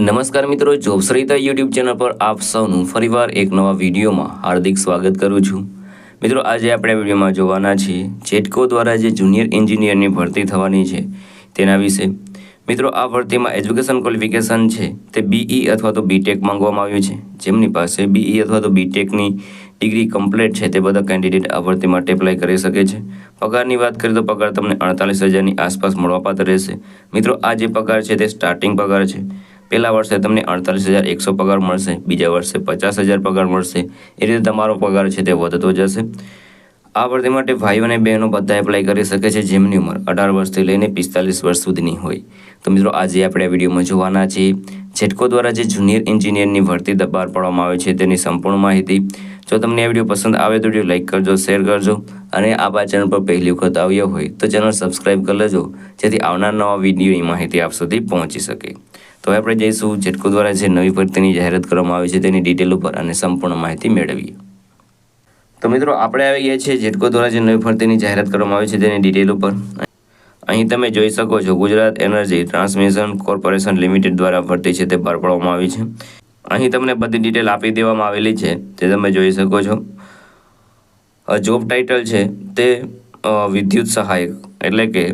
નમસ્કાર મિત્રો જોબશ્રીતા YouTube channel પર આપ સૌનું ફરીવાર એક નવા વિડીયોમાં હાર્દિક સ્વાગત કરું છું. મિત્રો, આજે આપણે વિડીયોમાં જોવાના છીએ જેટકો દ્વારા જે જુનિયર એન્જિનિયરની ભરતી થવાની છે તેના વિશે. મિત્રો, આ ભરતીમાં એજ્યુકેશન ક્વોલિફિકેશન છે તે બીઈ અથવા તો બીટેક માંગવામાં આવ્યું છે. જેમની પાસે બીઈ અથવા તો બીટેકની ડિગ્રી કમ્પ્લીટ છે તે બધા કેન્ડિડેટ આ ભરતી માટે એપ્લાય કરી શકે છે. પગારની વાત કરીએ તો પગાર તમને અડતાલીસ હજારની આસપાસ મળવાપાત્ર રહેશે. મિત્રો, આ જે પગાર છે તે સ્ટાર્ટિંગ પગાર છે. પહેલા વર્ષે તમને અડતાલીસ હજાર એકસો પગાર મળશે, બીજા વર્ષે પચાસ હજાર પગાર મળશે. એ રીતે તમારો પગાર છે તે વધતો જશે. આ ભરતી માટે ભાઈઓ અને બહેનો બધા એપ્લાય કરી શકે છે જેમની ઉંમર અઢાર વર્ષથી લઈને પિસ્તાલીસ વર્ષ સુધીની હોય. તો મિત્રો, આજે આપણે આ વિડીયોમાં જોવાના છીએ, જેટકો દ્વારા જે જુનિયર એન્જિનિયરની ભરતી બહાર પાડવામાં આવે છે તેની સંપૂર્ણ માહિતી જો તમને આ વીડિયો પસંદ આવે તો વીડિયો લાઇક કરજો, શેર કરજો અને આ ચેનલ પર પહેલી વખત આવ્યા હોય તો ચેનલ સબસ્ક્રાઇબ કરી લેજો, જેથી આવનાર નવા વિડીયોની માહિતી આપ સુધી પહોંચી શકે. તો હવે આપણે જઈશું જેટકો દ્વારા જે નવી ભરતીની જાહેરાત કરવામાં આવી છે તેની ડિટેલ ઉપર અને સંપૂર્ણ માહિતી મેળવીએ. તો મિત્રો, આપણે આવી ગયા છીએ જેટકો દ્વારા જે નવી ભરતીની જાહેરાત કરવામાં આવી છે તેની ડિટેલ ઉપર. અહીં તમે જોઈ શકો છો Gujarat energy transmission corporation limited દ્વારા ભરતી છે તે બહાર પાડવામાં આવી છે. અહીં તમને બધી ડિટેલ આપી દેવામાં આવેલી છે જે તમે જોઈ શકો છો. જોબ ટાઇટલ છે તે વિદ્યુત સહાયક, એટલે કે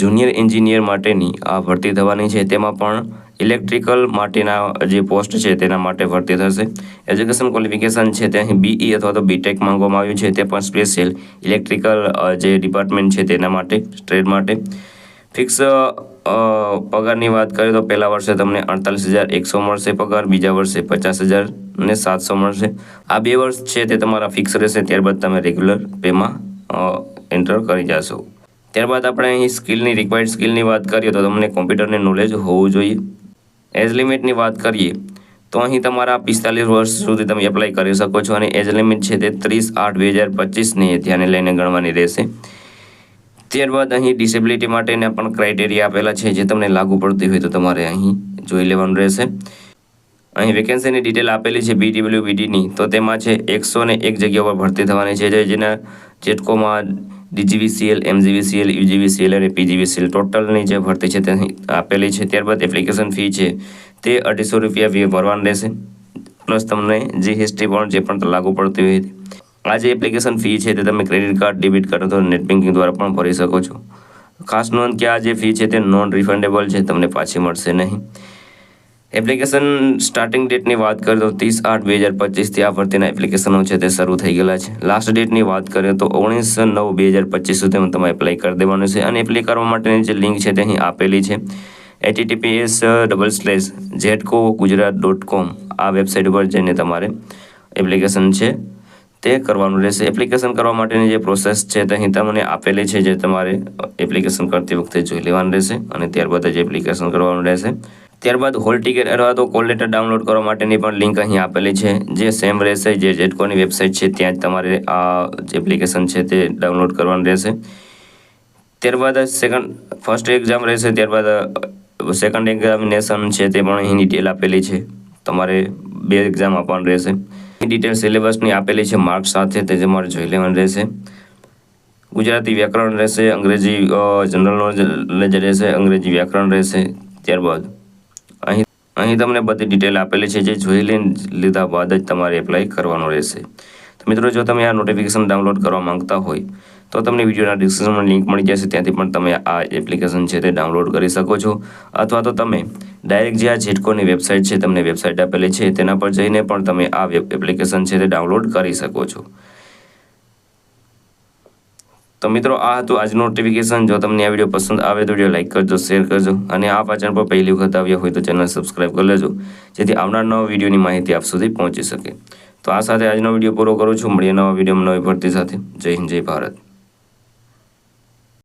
જુનિયર એન્જિનિયર માટેની આ ભરતી થવાની છે. તેમાં પણ ઇલેક્ટ્રિકલ માટેના જે પોસ્ટ છે તેના માટે ભરતી થશે. એજ્યુકેશન ક્વોલિફિકેશન છે તે અહીં બીઈ અથવા તો બીટેક માંગવામાં આવ્યું છે. તે પણ સ્પેશિયલ ઇલેક્ટ્રિકલ જે ડિપાર્ટમેન્ટ છે તેના માટે સ્ટ્રેટ માટે. ફિક્સ પગારની વાત કરીએ તો પહેલા વર્ષે તમને અડતાલીસ હજાર, એકસો મળશે પગાર, બીજા વર્ષે પચાસ હજાર ને સાતસો મળશે. આ બે વર્ષ છે તે તમારા ફિક્સ રહેશે, ત્યારબાદ તમે રેગ્યુલર પેમાં એન્ટર કરી જશો. ત્યારબાદ આપણે અહીં સ્કિલની રિક્વાયર્ડ સ્કિલની વાત કરીએ તો તમને કોમ્પ્યુટરની નોલેજ હોવું જોઈએ. એજ લિમિટની વાત કરીએ તો અહીં તમારા પિસ્તાલીસ વર્ષ સુધી તમે એપ્લાય કરી શકો છો અને એજ લિમિટ છે તે ત્રીસ આઠ બે હજાર પચીસને ધ્યાને લઈને ગણવાની રહેશે. ત્યારબાદ અહીં ડિસેબિલિટી માટેના પણ ક્રાઇટેરિયા આપેલા છે, જે તમને લાગુ પડતી હોય તો તમારે અહીં જોઈ લેવાનું રહેશે. અહીં વેકેન્સીની ડિટેલ આપેલી છે બીડબ્લ્યુ બીડીની તો તેમાં છે એકસો ને એક જગ્યા પર ભરતી થવાની છે જેના જેટકોમાં ડીજીવીસીએલ એમજીવીસીએલ યુજીવીસીએલ અને પીજીવીસીએલ ટોટલની જે ભરતી છે તે આપેલી છે. ત્યારબાદ એપ્લિકેશન ફી છે તે અઢીસો રૂપિયા ભરવાની રહેશે. પ્લસ તમને જી હિસ્ટ્રી પણ, જે પણ લાગુ પડતી હોય. આ જે એપ્લિકેશન ફી છે તે તમે ક્રેડિટ કાર્ડ ડેબિટ કાર્ડ અથવા નેટ બેન્કિંગ દ્વારા પણ ભરી શકો છો. ખાસ નોંધ કે આ જે ફી છે તે નોન રિફંડેબલ છે, તમને પાછી મળશે નહીં. એપ્લિકેશન સ્ટાર્ટિંગ ડેટની વાત કરીએ તો ત્રીસ આઠ બે હજાર પચીસથી આ ભરતીના એપ્લિકેશનો છે તે શરૂ થઈ ગયેલા છે. લાસ્ટ ડેટની વાત કરીએ તો ઓગણીસ નવ બે હજાર પચીસ સુધીમાં તમે એપ્લાય કરી દેવાનું છે અને એપ્લાય કરવા માટેની જે લિંક છે તે અહીં આપેલી છે. HTTPS double slash GETCO Gujarat dot com આ વેબસાઇટ ઉપર જઈને તમારે એપ્લિકેશન છે. તે કરવાનું રહેશે. એપ્લિકેશન કરવા માટેની જે પ્રોસેસ છે તે અહીં તમને આપેલી છે જે તમારે એપ્લિકેશન કરતી વખતે જોઈ લેવાનું રહેશે અને ત્યારબાદ જ એપ્લિકેશન કરવાનું રહેશે. ત્યારબાદ હોલ ટિકિટ અથવા તો કોલ લેટર ડાઉનલોડ કરવા માટેની પણ લિંક અહીં આપેલી છે. જે સેમ રહેશે, જે જેટકોની વેબસાઇટ છે ત્યાં જ તમારે આ એપ્લિકેશન છે તે ડાઉનલોડ કરવાનું રહેશે. ત્યારબાદ સેકન્ડ ફર્સ્ટ એક્ઝામ રહેશે, ત્યારબાદ સેકન્ડ એક્ઝામિનેશન છે તે પણ અહીં ડિટેલ આપેલી છે. તમારે બે એક્ઝામ આપવાનું રહેશે. ડિટેલ સિલેબસની આપેલી છે માર્ક સાથે તે તમારે જોઈ લેવાનું રહેશે. ગુજરાતી વ્યાકરણ રહેશે, અંગ્રેજી જનરલ નોલેજ રહેશે, અંગ્રેજી વ્યાકરણ રહેશે ત્યારબાદ. અહીં અહીં તમને બધી ડિટેલ આપેલી છે જે જોઈ લઈને લીધા બાદ જ તમારે એપ્લાય કરવાનો રહેશે. તો મિત્રો, જો તમે આ નોટિફિકેશન ડાઉનલોડ કરવા માંગતા હોય તો તમને વિડીયોના ડિસ્ક્રિપ્શનમાં લિંક મળી જશે. ત્યાંથી પણ તમે આ એપ્લિકેશન છે તે ડાઉનલોડ કરી શકો છો. અથવા તો તમે ડાયરેક્ટ જે આ જેટકોની વેબસાઇટ છે, તમને વેબસાઇટ આપેલી છે, તેના પર જઈને પણ તમે આ એપ્લિકેશન છે તે ડાઉનલોડ કરી શકો છો. તો મિત્રો, આ હતું આજનું નોટિફિકેશન જો તમને આ વીડિયો પસંદ આવે તો વીડિયો લાઇક કરજો, શેર કરજો અને આ પાચન પર પહેલી વખત આવ્યા હોય તો ચેનલ સબસ્ક્રાઇબ કરી લેજો, જેથી આવનાર નવા વિડીયોની માહિતી આપ સુધી પહોંચી શકે. તો આ સાથે આજનો વીડિયો પૂરો કરું છું. મળીએ નવા વિડીયોમાં નવી ભરતી સાથે. જય હિન્દ, જય ભારત.